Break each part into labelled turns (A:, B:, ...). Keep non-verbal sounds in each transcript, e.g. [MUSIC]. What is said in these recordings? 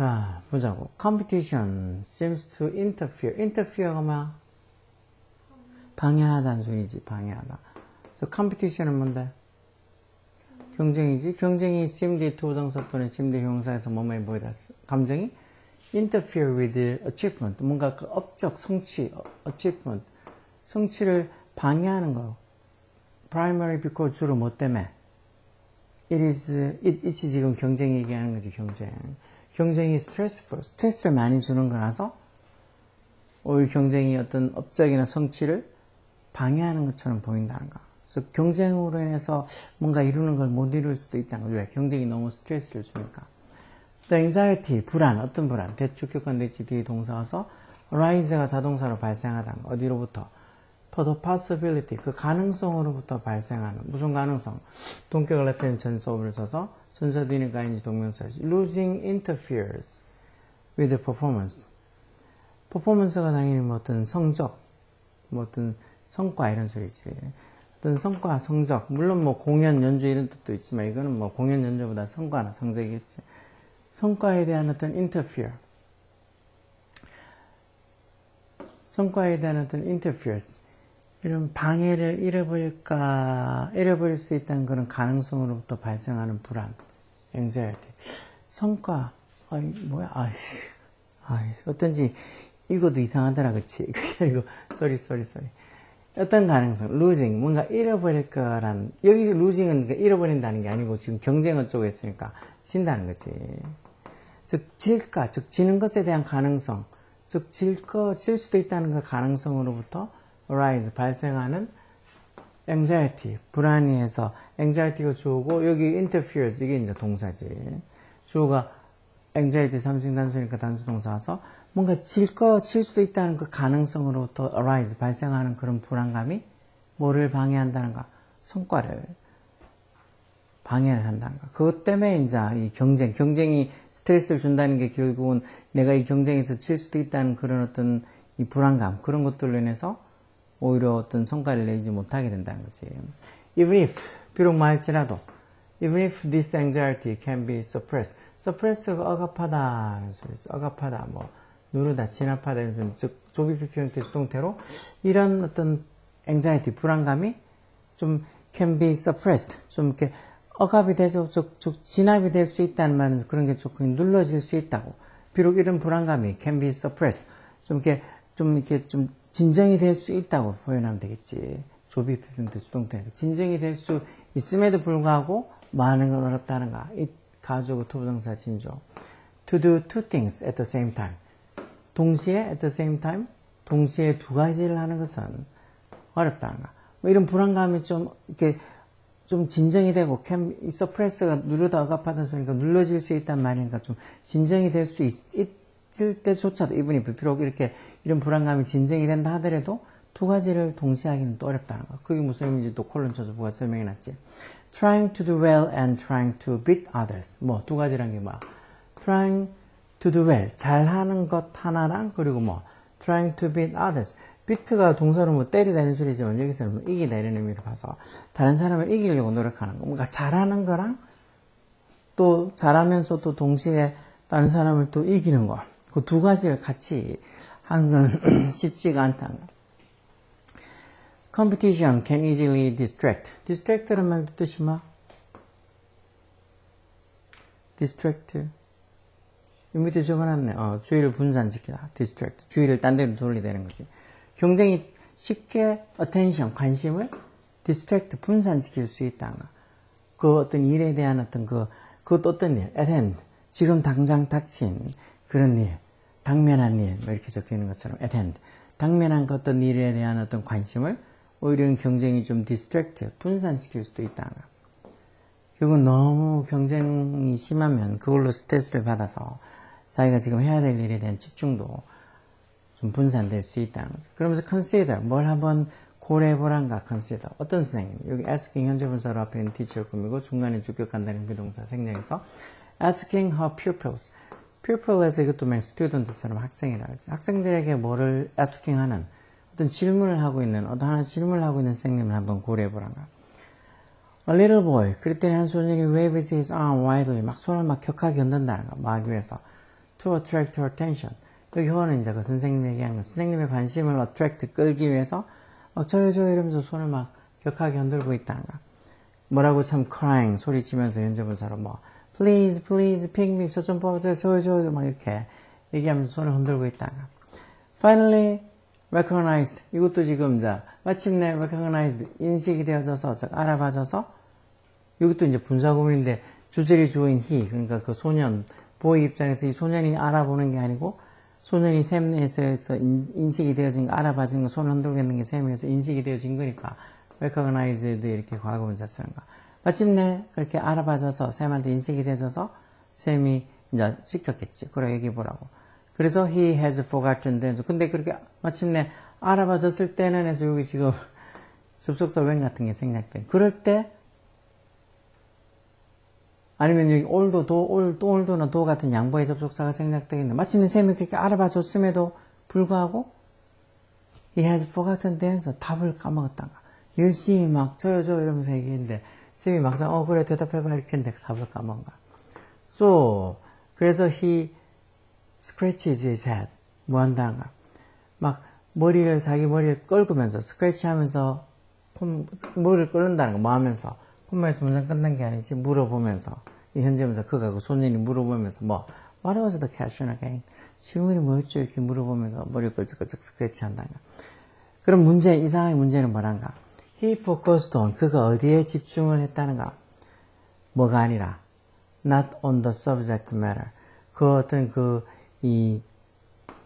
A: 자, 보자고. competition seems to interfere. interfere가 뭐야? 방해하다는 소리지, 방해하다. 그래서 competition은 뭔데? 경쟁이지. 경쟁이 seemd 토동사 또는 seemd 형사에서 뭐뭐에 보이다. 감정이 interfere with achievement. 뭔가 그 업적, 성취, achievement. 성취를 방해하는 거. primary because 주로 뭐 때문에? it is, it, it이 지금 경쟁 얘기하는 거지, 경쟁. 경쟁이 stressful, 스트레스를 많이 주는 거라서 오히려 경쟁이 어떤 업적이나 성취를 방해하는 것처럼 보인다는 거. 그래서 경쟁으로 인해서 뭔가 이루는 걸 못 이룰 수도 있다는 거죠. 왜? 경쟁이 너무 스트레스를 주니까. 또 anxiety, 불안, 어떤 불안. 대축격한 대치 뒤에 동사 와서 arise가 자동사로 발생하다는 거. 어디로부터? the possibility, 그 가능성으로부터 발생하는 무슨 가능성? 동격을 나타낸 전서를 써서 전서 뒤니까 이제 동명사지. losing interferes with the performance. 퍼포먼스가 당연히 뭐 어떤 성적, 뭐 어떤 성과 이런 소리지. 어떤 성과, 성적. 물론 뭐 공연, 연주 이런 뜻도 있지만 이거는 뭐 공연, 연주보다 성과나 성적이겠지. 성과에 대한 어떤 interfere. 성과에 대한 어떤 interference. 이런 방해를 잃어버릴까, 잃어버릴 수 있다는 그런 가능성으로부터 발생하는 불안, anxiety. 성과, 아이, 뭐야, 아이, 아이, 어떤지, 이거도 이상하더라, 그치? 이거, 쏘리, 쏘리, 쏘리. 어떤 가능성, losing, 뭔가 잃어버릴 거란, 여기 losing은 그러니까 잃어버린다는 게 아니고 지금 경쟁을 쪽에 있으니까 진다는 거지. 즉, 질까, 즉, 지는 것에 대한 가능성, 즉, 질 거, 질 수도 있다는 그 가능성으로부터 arise, 발생하는 anxiety, 불안이 해서 anxiety가 주어고 여기 interferes, 이게 이제 동사지. 주어가 anxiety 삼승 단수니까 단수 동사 와서 뭔가 질 거, 칠 수도 있다는 그 가능성으로부터 arise, 발생하는 그런 불안감이 뭐를 방해한다는 가? 성과를 방해를 한다는 가? 그것 때문에 이제 이 경쟁, 경쟁이 스트레스를 준다는 게 결국은 내가 이 경쟁에서 칠 수도 있다는 그런 어떤 이 불안감, 그런 것들로 인해서 오히려 어떤 성과를 내지 못하게 된다는 거지. Even if, 비록 말지라도, even if this anxiety can be suppressed. suppress가 억압하다는 소리죠. 억압하다, 뭐, 누르다, 진압하다. 즉, 조비 필표형태 수동태로 이런 어떤 anxiety, 불안감이 좀 can be suppressed. 좀 이렇게 억압이 되죠. 즉, 즉 진압이 될 수 있다는 말은 그런 게 조금 눌러질 수 있다고. 비록 이런 불안감이 can be suppressed. 좀 이렇게, 좀 이렇게 좀 진정이 될 수 있다고 표현하면 되겠지. 조비 표현대 수동태. 진정이 될 수 있음에도 불구하고 많은 건 어렵다는 가. 이 가주고 투부정사 진조. To do two things at the same time. 동시에 at the same time 동시에 두 가지를 하는 것은 어렵다는 가. 뭐 이런 불안감이 좀 이렇게 좀 진정이 되고 캠 서프레스가 누르다 억압하던 소리니까 눌러질 수 있단 말이니까 좀 진정이 될 수 있 을 때조차도 이분이 비록 이렇게 이런 불안감이 진정이 된다 하더라도 두 가지를 동시에 하기는 또 어렵다는 거. 그게 무슨 의미인지 또 콜론 뭐가 설명해 놨지. Trying to do well and trying to beat others. 뭐 두 가지란 게 뭐야? Trying to do well. 잘하는 것 하나랑 그리고 뭐 trying to beat others. 비트가 동사로 뭐 때리다는 소리지만 여기서는 뭐 이기다 이런 의미로 봐서 다른 사람을 이기려고 노력하는 거. 뭔가 잘하는 거랑 또 잘하면서 또 동시에 다른 사람을 또 이기는 거. 그 두 가지를 같이 하는 건 [CLEARS THROAT] 쉽지가 않다는 거. Competition can easily distract. distract라는 말도 뜻이 뭐? distract. 이 밑에 적어놨네. 어, 주의를 분산시키다. distract. 주의를 딴 데로 돌리되는 거지. 경쟁이 쉽게 attention, 관심을 distract, 분산시킬 수 있다. 그 어떤 일에 대한 어떤 그, 그것도 어떤 일, at hand. 지금 당장 닥친 그런 일, 당면한 일, 뭐 이렇게 적혀 있는 것처럼 at hand. 당면한 그 어떤 일에 대한 어떤 관심을 오히려 경쟁이 좀 디스트랙트, 분산시킬 수도 있다. 결국은 너무 경쟁이 심하면 그걸로 스트레스를 받아서 자기가 지금 해야 될 일에 대한 집중도 좀 분산될 수 있다는 거죠. 그러면서 consider, 뭘 한번 고려해보란가, consider. 어떤 선생님? 여기 asking 현재 분사로 앞에 있는 teacher 꾸미고 중간에 주격한다는 비동사 생략해서 asking her pupils. Pupil에서 이것도 맨 student처럼 학생이라고 했죠. 학생들에게 뭐를 asking 하는 어떤 질문을 하고 있는, 어떤 하나 질문을 하고 있는 선생님을 한번 고려해 보란가. A little boy. 그랬더니 한 소년이 waves his arm widely. 막 손을 막 격하게 흔든다는 거. 막 위해서. to attract her attention. 여기 호는 이제 그 선생님이 얘기한 거. 선생님의 관심을 attract, 끌기 위해서, 어, 저요, 저요 이러면서 손을 막 격하게 흔들고 있다는 거. 뭐라고 참 crying, 소리치면서 연주분사로 뭐, please, please, pick me, 저 좀 뽑아줘, 저요, 저요, 막 이렇게 얘기하면서 손을 흔들고 있다는 거. finally, recognized. 이것도 지금 이제 마침내 recognized, 인식이 되어져서, 알아봐져서, 이것도 이제 분사구문인데, 주제리 주어인 he, 그러니까 그 소년, 보이 입장에서 이 소년이 알아보는 게 아니고 소년이 샘에서 인식이 되어진 거, 알아봐진 거, 손을 흔들고 있는 게 샘에서 인식이 되어진 거니까 recognized 이렇게 과거 분사 쓰는 거. 마침내 그렇게 알아봐져서 샘한테 인식이 되어져서 샘이 이제 지켰겠지. 그래 얘기해 보라고. 그래서 he has forgotten them. 근데 그렇게 마침내 알아봐졌을 때는 해서 여기 지금 [LAUGHS] 접속사 웬 같은 게 생략돼. 그럴 때 아니면 여기 올도 도, 올, 또 올도나 도 같은 양보의 접속사가 생략되겠네. 마침내 쌤이 그렇게 알아봐 줬음에도 불구하고 he has forgotten the서 답을 까먹었다가 열심히 막 저요 저 이러면서 얘기했는데 쌤이 막상 어 그래 대답해봐 이렇게 했는데 답을 까먹은 거야. So 그래서 he scratches his head 뭐 한다는 거야. 막 머리를 자기 머리를 긁으면서 스크래치 하면서 머리를 끓는다는 거 뭐 하면서 폰마에서 문장 끝난 게 아니지 물어보면서 이 현재면서 그가 그 손님이 물어보면서 뭐 What was the question again? 질문이 뭐였죠? 이렇게 물어보면서 머리 끌적끌적 스크래치 한다는 거. 그럼 문제 이상의 문제는 뭐란가? He focused on 그가 어디에 집중을 했다는가? 뭐가 아니라 not on the subject matter. 그 어떤 그 이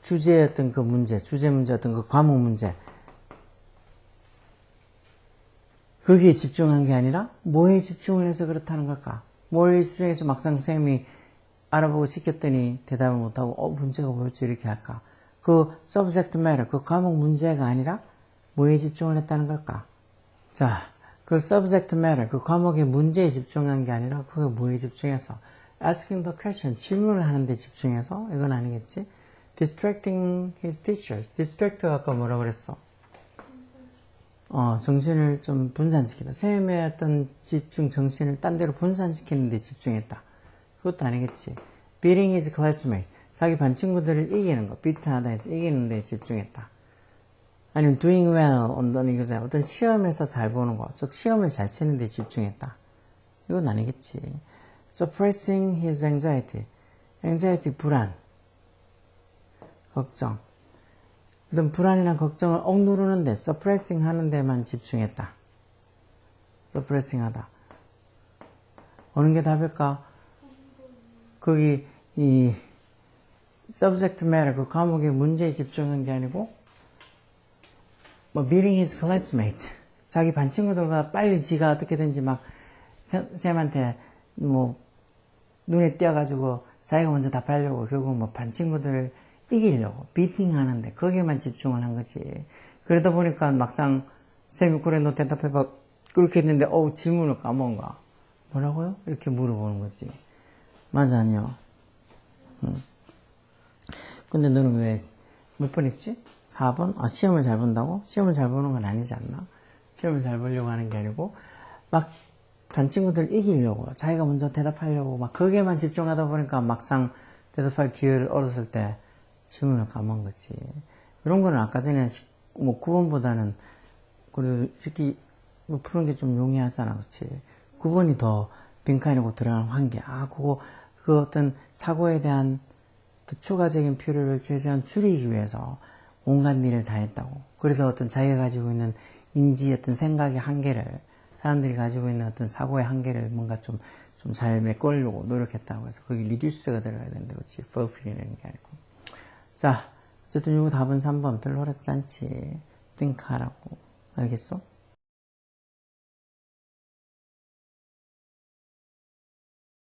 A: 주제였던 그 문제, 주제 문제였던 그 과목 문제, 거기에 집중한 게 아니라 뭐에 집중을 해서 그렇다는 걸까? 뭐에 집중해서 막상 쌤이 알아보고 시켰더니 대답을 못하고 어 문제가 뭐였지 이렇게 할까? 그 subject matter, 그 과목 문제가 아니라 뭐에 집중을 했다는 걸까? 자, 그 subject matter, 그 과목의 문제에 집중한 게 아니라 그게 뭐에 집중해서 asking the question, 질문을 하는 데 집중해서 이건 아니겠지? distracting his teachers. distract가 아까 뭐라 그랬어? 어, 정신을 좀 분산시키다. 쌤의 어떤 집중 정신을 딴 데로 분산시키는 데 집중했다. 그것도 아니겠지. beating his classmate. 자기 반 친구들을 이기는 거. 비트하다 해서 이기는 데 집중했다. 아니면 doing well the exam. 어떤 시험에서 잘 보는 거. 즉, 시험을 잘 치는 데 집중했다. 이건 아니겠지. suppressing his anxiety. anxiety, 불안. 걱정. 어떤 불안이나 걱정을 억누르는데, suppressing 하는 데만 집중했다. suppressing 하다. 어느 게 답일까? 거기, 이, subject matter, 그 과목의 문제에 집중한 게 아니고, 뭐, meeting his classmate. 자기 반 친구들보다 빨리 지가 어떻게든지 막, 쌤한테, 뭐, 눈에 띄어가지고, 자기가 먼저 답하려고, 결국 뭐, 반 친구들을 이기려고 비팅 하는데 거기에만 집중을 한 거지. 그러다 보니까 막상 쌤이 그래 너 대답해봐 그렇게 했는데 어우 질문을 까먹은 거야. 뭐라고요? 이렇게 물어보는 거지. 맞아 아니요. 응. 근데 너는 왜 몇 번 했지? 4번? 아 시험을 잘 본다고? 시험을 잘 보는 건 아니지 않나? 시험을 잘 보려고 하는 게 아니고 막 반 친구들 이기려고 자기가 먼저 대답하려고 막 거기에만 집중하다 보니까 막상 대답할 기회를 얻었을 때 질문을 까먹은 거지. 이런 거는 아까 전에 뭐 9번보다는 그래도 쉽게 뭐 푸는 게 좀 용이하잖아. 그치? 9번이 더 빈칸이고 들어가는 관계. 아, 그거, 그 어떤 사고에 대한 더 추가적인 필요를 최대한 줄이기 위해서 온갖 일을 다 했다고. 그래서 어떤 자기가 가지고 있는 인지 어떤 생각의 한계를, 사람들이 가지고 있는 어떤 사고의 한계를 뭔가 좀, 좀 잘 메꿔려고 노력했다고 해서 거기 리듀스가 들어가야 되는데, 그렇지? fulfill이라는 게 아니고. 자, 어쨌든 이거 답은 3번 별로 어렵지 않지. 띵카라고. 알겠어?